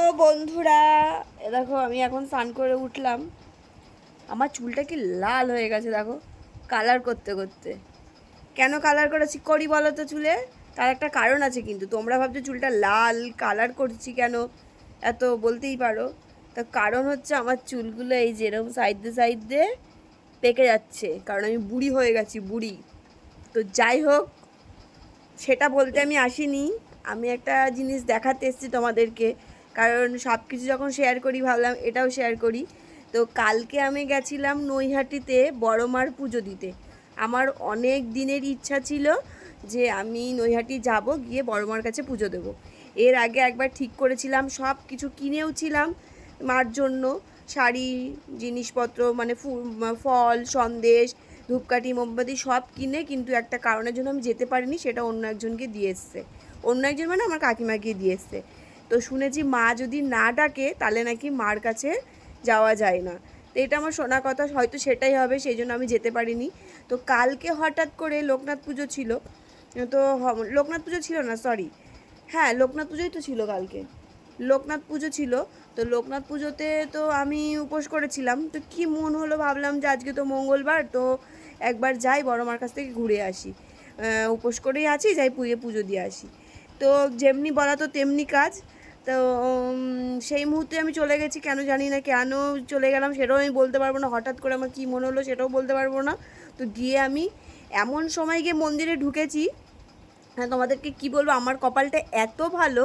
ও বন্ধুরা, এ দেখো, আমি এখন স্নান করে উঠলাম। আমার চুলটা কি লাল হয়ে গেছে, দেখো কালার করতে করতে। কেন কালার করেছি করি বলো তো চুলে? তার একটা কারণ আছে কিন্তু, তোমরা ভাবছ চুলটা লাল কালার করছি কেন? এত বলতেই পারো। তা কারণ হচ্ছে আমার চুলগুলো এই যেরকম সাইড দিয়ে সাইড দিয়ে পেকে যাচ্ছে, কারণ আমি বুড়ি হয়ে গেছি, বুড়ি। তো যাই হোক, সেটা বলতে আমি আসিনি। আমি একটা জিনিস দেখাতে এসেছি তোমাদেরকে। কারণ সব কিছু যখন শেয়ার করি, ভাবলাম এটাও শেয়ার করি। তো কালকে আমি গেছিলাম নৈহাটিতে বড়মার পুজো দিতে। আমার অনেক দিনের ইচ্ছা ছিল যে আমি নৈহাটি যাব, গিয়ে বড়মার কাছে পুজো দেবো। এর আগে একবার ঠিক করেছিলাম সব কিছু কিনেও ছিলাম মার জন্য। শাড়ি, জিনিসপত্র মানে ফুল ফল, সন্দেশ, ধূপকাঠি, মোমবাতি সব কিনে কিন্তু একটা কারণের জন্য আমি যেতে পারিনি, সেটা অন্য একজনকে দিয়ে এসছে। অন্য একজন মানে আমার কাকিমাকে দিয়ে এসছে। তো শুনেছি মা যদি না ডাকে, তাহলে নাকি মার কাছে যাওয়া যায় না। তো এটা আমার শোনা কথা, হয়তো সেটাই হবে, সেই জন্য আমি যেতে পারিনি। তো কালকে হঠাৎ করে লোকনাথ পুজো ছিল, তো লোকনাথ পুজো ছিল না সরি হ্যাঁ লোকনাথ পুজোই তো ছিল কালকে। লোকনাথ পুজো ছিল, তো লোকনাথ পুজোতে তো আমি উপোস করেছিলাম। তো কি মন হলো ভাবলাম যে আজকে তো মঙ্গলবার, তো একবার যাই, বড় মার কাছ থেকে ঘুরে আসি। উপোস করেই আছি, যাই পুজো পুজো দিয়ে আসি। তো যেমনি বলা তো তেমনি কাজ। তো সেই মুহূর্তে আমি চলে গেছি, কেন জানি না, কেন চলে গেলাম সেটাও আমি বলতে পারব না, হঠাৎ করে আমার কী মনে হলো সেটাও বলতে পারব না। তো গিয়ে আমি এমন সময় গিয়ে মন্দিরে ঢুকেছি হ্যাঁ তোমাদেরকে কি বলব, আমার কপালটা এত ভালো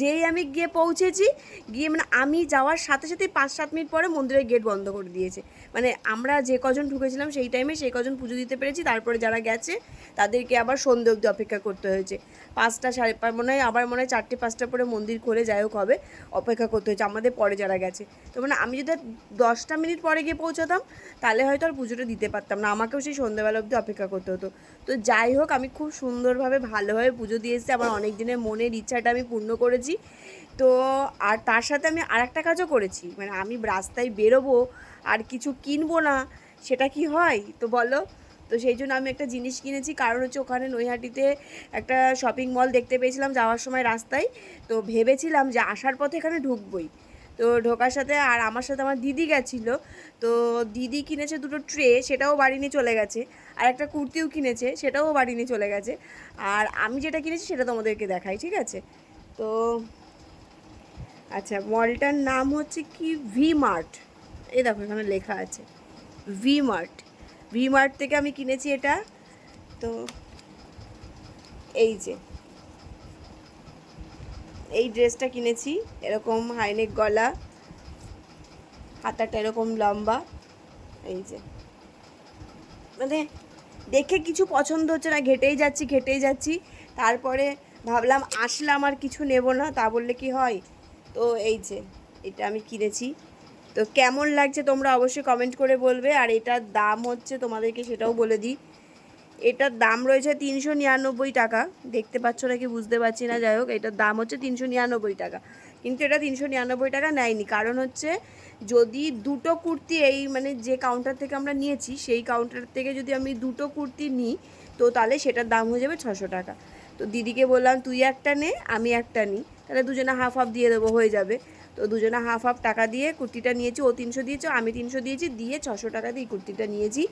যেই আমি গিয়ে পৌঁছেছি, গিয়ে মানে আমি যাওয়ার সাথে সাথেই পাঁচ সাত মিনিট পরে মন্দিরের গেট বন্ধ করে দিয়েছে। মানে আমরা যে কজন ঢুকেছিলাম সেই টাইমে সেই কজন পুজো দিতে পেরেছি, তারপরে যারা গেছে তাদেরকে আবার সন্ধে অবধি অপেক্ষা করতে হয়েছে। পাঁচটা সাড়ে পাঁচ মনে হয় আবার মনে হয় চারটে পাঁচটা পরে মন্দির খুলে যাই হোক হবে, অপেক্ষা করতে হয়েছে, আমাদের পরে যারা গেছে। তো মানে আমি যদি দশটা মিনিট পরে গিয়ে পৌঁছাতাম, তাহলে হয়তো আর পুজোটা দিতে পারতাম না, আমাকেও সেই সন্ধ্যাবেলা অবধি অপেক্ষা করতে হতো। তো যাই হোক, আমি খুব সুন্দরভাবে ভালোভাবে পুজো দিয়ে এসেছি, আমার অনেক দিনের মনের ইচ্ছাটা আমি পূর্ণ করেছি। তো আর তার সাথে আমি আর একটা কাজও করেছি। মানে আমি রাস্তায় বেরোবো, আর কিছু কিনবো না, সেটা কি হয়? তো বলো। তো সেই জন্য আমি একটা জিনিস কিনেছি, কারণ হচ্ছে ওখানে নৈহাটিতে একটা শপিং মল দেখতে পেয়েছিলাম যাওয়ার সময় রাস্তায়। তো ভেবেছিলাম যে আসার পথে এখানে ঢুকবই। তো ঢোকার সাথে আর আমার সাথে আমার দিদি গেছিল। তো দিদি কিনেছে দুটো ট্রে, সেটাও বাড়ি নিয়ে চলে গেছে। আর একটা কুর্তিও কিনেছে, সেটাও বাড়ি নিয়ে চলে গেছে। আর আমি যেটা কিনেছি সেটা তোমাদেরকে দেখাই, ঠিক আছে? তো আচ্ছা মলটার নাম হচ্ছে কি? ভি মার্ট এই দেখো, এখানে লেখা আছে। ভি মার্ট ভি মার্ট থেকে আমি কিনেছি এটা। তো, এই যে। এই ড্রেসটা কিনেছি, এরকম হাইনেক গলা। হাতাটা এরকম লম্বা। এই যে। মানে দেখে কিছু পছন্দ হচ্ছে না, ঘেটেই যাচ্ছি ঘেটেই যাচ্ছি। তারপরে ভাবলাম আসলাম আর কিছু নেব না, তা বললে কি হয়? তো এই যে, এটা আমি কিনেছি। তো কেমন লাগছে তোমরা অবশ্যই কমেন্ট করে বলবে, আর এটার দাম হচ্ছে তোমাদেরকে সেটাও বলে দিই। এটার দাম রয়েছে তিনশো নিরানব্বই টাকা। দেখতে পাচ্ছ নাকি বুঝতে পারছি না, যাই হোক, এটার দাম হচ্ছে তিনশো নিরানব্বই টাকা। কিন্তু এটা তিনশো নিরানব্বই টাকা নেয়নি, কারণ হচ্ছে যদি দুটো কুর্তি এই মানে যে কাউন্টার থেকে আমরা নিয়েছি, সেই কাউন্টার থেকে যদি আমি দুটো কুর্তি নিই, তো তাহলে সেটার দাম হয়ে যাবে ছশো টাকা। তো দিদিকে বললাম, তুই একটা নে, আমি একটা নিই তাহলে দুজনে হাফ হাফ দিয়ে দেবো, হয়ে যাবে। তো দুজনে হাফ হাফ টাকা দিয়ে কুর্তিটা নিয়েছি, ও তিনশো দিয়েছে, আমি তিনশো দিয়েছি, দিয়ে ছশো টাকা দিয়ে কুর্তিটা নিয়েছি।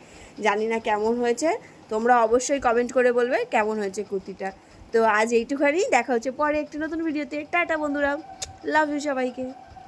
জানি না কেমন হয়েছে, তোমরা অবশ্যই কমেন্ট করে বলবে কেমন হয়েছে কুর্তিটা। তো আজ এইটুখানি, দেখা হচ্ছে পরে একটি নতুন ভিডিওতে টাটা বন্ধুরা লাভ ইউ সবাইকে।